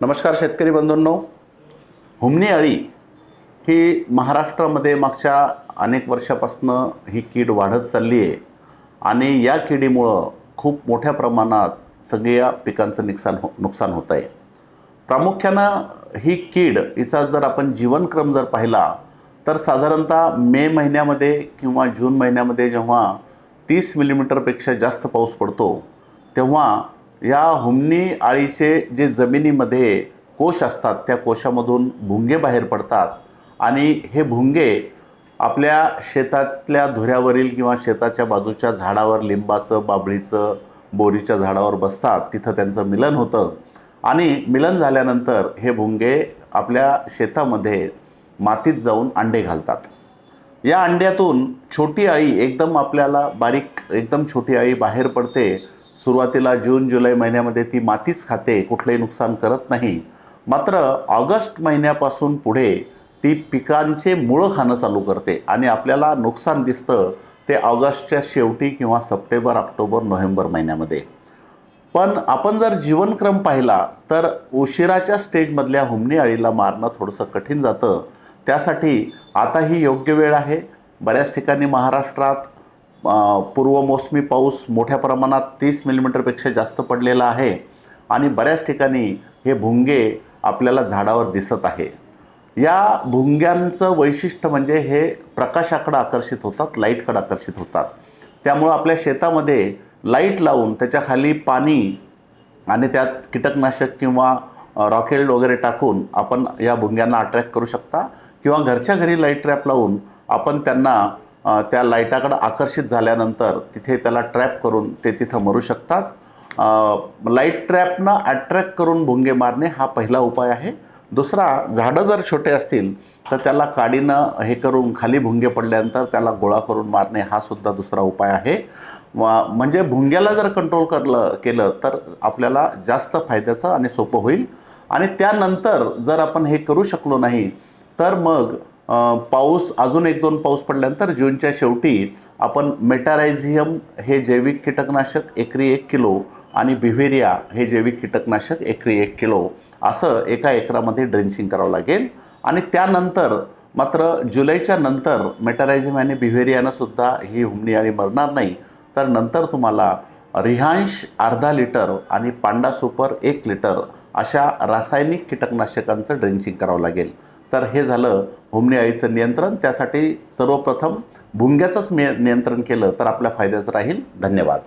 नमस्कार शेतकरी बंधूंनो. हुमणी अळी ही महाराष्ट्रामध्ये मागच्या अनेक वर्षापासनं ही कीड वाढत चालली आहे आणि या किडीमुळं खूप मोठ्या प्रमाणात सगळ्या पिकांचं नुकसान हो नुकसान होत आहे प्रामुख्यानं ही कीड हिचा जर आपण जीवनक्रम जर पाहिला तर साधारणतः मे महिन्यामध्ये किंवा जून महिन्यामध्ये जेव्हा तीस मिलीमीटरपेक्षा जास्त पाऊस पडतो तेव्हा या हुमणी आळीचे जे जमिनीमध्ये कोश असतात त्या कोशामधून भुंगे बाहेर पडतात. आणि हे भुंगे आपल्या शेतातल्या धुऱ्यावरील किंवा शेताच्या बाजूच्या झाडावर लिंबाचं बाबळीचं बोरीच्या झाडावर बसतात. तिथं त्यांचं मिलन होतं. आणि मिलन झाल्यानंतर हे भुंगे आपल्या शेतामध्ये मातीत जाऊन अंडे घालतात. या अंड्यातून छोटी अळी एकदम आपल्याला बारीक एकदम छोटी अळी बाहेर पडते. सुरुवातीला जून जुलै महिन्यामध्ये ती मातीच खाते कुठलंही नुकसान करत नाही. मात्र ऑगस्ट महिन्यापासून पुढे ती पिकांचे मुळं खाणं चालू करते आणि आपल्याला नुकसान दिसतं ते ऑगस्टच्या शेवटी किंवा सप्टेंबर ऑक्टोबर नोव्हेंबर महिन्यामध्ये. पण आपण जर जीवनक्रम पाहिला तर उशिराच्या स्टेजमधल्या हुमणी अळीला मारणं थोडंसं कठीण जातं. त्यासाठी आता ही योग्य वेळ आहे. बऱ्याच ठिकाणी महाराष्ट्रात पूर्वमोसमी पाऊस मोठ्या प्रमाणात तीस मिलीमीटरपेक्षा जास्त पडलेला आहे. आणि बऱ्याच ठिकाणी हे भुंगे आपल्याला झाडावर दिसत आहे. या भुंग्यांचं वैशिष्ट्य म्हणजे हे प्रकाशाकडं आकर्षित होतात लाईटकडं आकर्षित होतात. त्यामुळं आपल्या शेतामध्ये लाइट लावून त्याच्याखाली पाणी आणि त्यात कीटकनाशक किंवा रॉकेल्ड रॉकेल वगैरे टाकून आपण या भुंग्यांना अट्रॅक्ट करू शकता. किंवा घरच्या घरी लाइट ट्रॅप लावून आपण त्यांना त्या लाईटाकडं आकर्षित झाल्यानंतर तिथे त्याला ट्रॅप करून ते तिथं मरू शकतात. लाइट ट्रॅपनं अट्रॅक्ट करून भुंगे मारणे हा पहिला उपाय आहे. दुसरा झाडं जर छोटे असतील तर त्याला काडीनं हे करून खाली भुंगे पडल्यानंतर त्याला गोळा करून मारणे हा सुद्धा दुसरा उपाय आहे. व- म्हणजे भुंग्याला जर कंट्रोल करलं केलं तर आपल्याला जास्त फायद्याचं आणि सोपं होईल. आणि त्यानंतर जर आपण हे करू शकलो नाही तर मग पाऊस अजून एक दोन पाऊस पडल्यानंतर जूनच्या शेवटी आपण मेटारायझियम हे जैविक कीटकनाशक एकरी एक किलो आणि बिव्हेरिया हे जैविक कीटकनाशक एकरी एक किलो असं एका एकरामध्ये ड्रेंचिंग करावं लागेल. आणि त्यानंतर मात्र जुलैच्या नंतर मेटारायझियम आणि बिव्हेरियानंसुद्धा ही हुमणी आणि मरणार नाही. तर नंतर तुम्हाला रिहांश अर्धा लिटर आणि पांडा सुपर एक लिटर अशा रासायनिक कीटकनाशकांचं ड्रेंचिंग करावं लागेल. तर हे झालं हुमणी अळीचं नियंत्रण. त्यासाठी सर्वप्रथम भुंग्याचंच निय नियंत्रण केलं तर आपल्या फायद्याचं राहील. धन्यवाद.